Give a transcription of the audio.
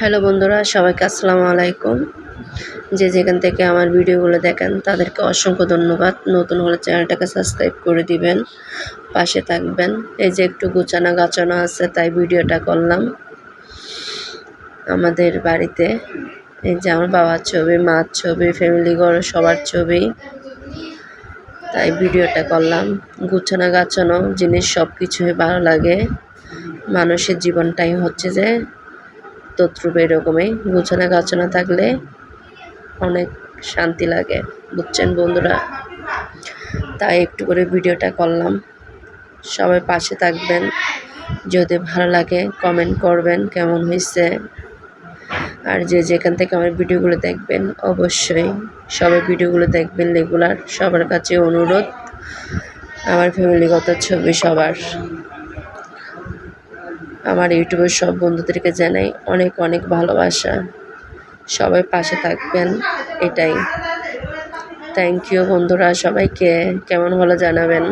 Hello বন্ধুরা, সবাইকে আসসালামু আলাইকুম। যে যেখান থেকে আমার ভিডিওগুলো দেখেন, তাদেরকে অসংখ্য ধন্যবাদ। নতুন হলে চ্যানেলটাকে সাবস্ক্রাইব করে দিবেন, পাশে থাকবেন। এই যে একটু গুছানো গাছানো আছে, তাই ভিডিওটা করলাম। আমাদের বাড়িতে এই যে আমার বাবার ছবি, মার ছবি ফ্যামিলি ঘর, সবার ছবি, তাই ভিডিওটা করলাম। গুছানো গাছানো জিনিস সব কিছুই ভালো লাগে। মানুষের জীবনটাই হচ্ছে যে তদ্রুপ এরকমই গুছানো গাছানো থাকলে অনেক শান্তি লাগে, বুঝছেন বন্ধুরা? তাই একটু করে ভিডিওটা করলাম। সবাই পাশে থাকবেন, যদি ভালো লাগে কমেন্ট করবেন কেমন হয়েছে। আর যে যেখান থেকে আমার ভিডিওগুলো দেখবেন, অবশ্যই সবাই ভিডিওগুলো দেখবেন রেগুলার। সবার কাছে অনুরোধ, আমার ফ্যামিলিগত ছবি সবার। আমার ইউটিউবের সব বন্ধুদেরকে জানাই অনেক অনেক ভালোবাসা। সবাই পাশে থাকবেন, এটাই। থ্যাংক ইউ বন্ধুরা, সবাইকে কেমন হলো জানাবেন।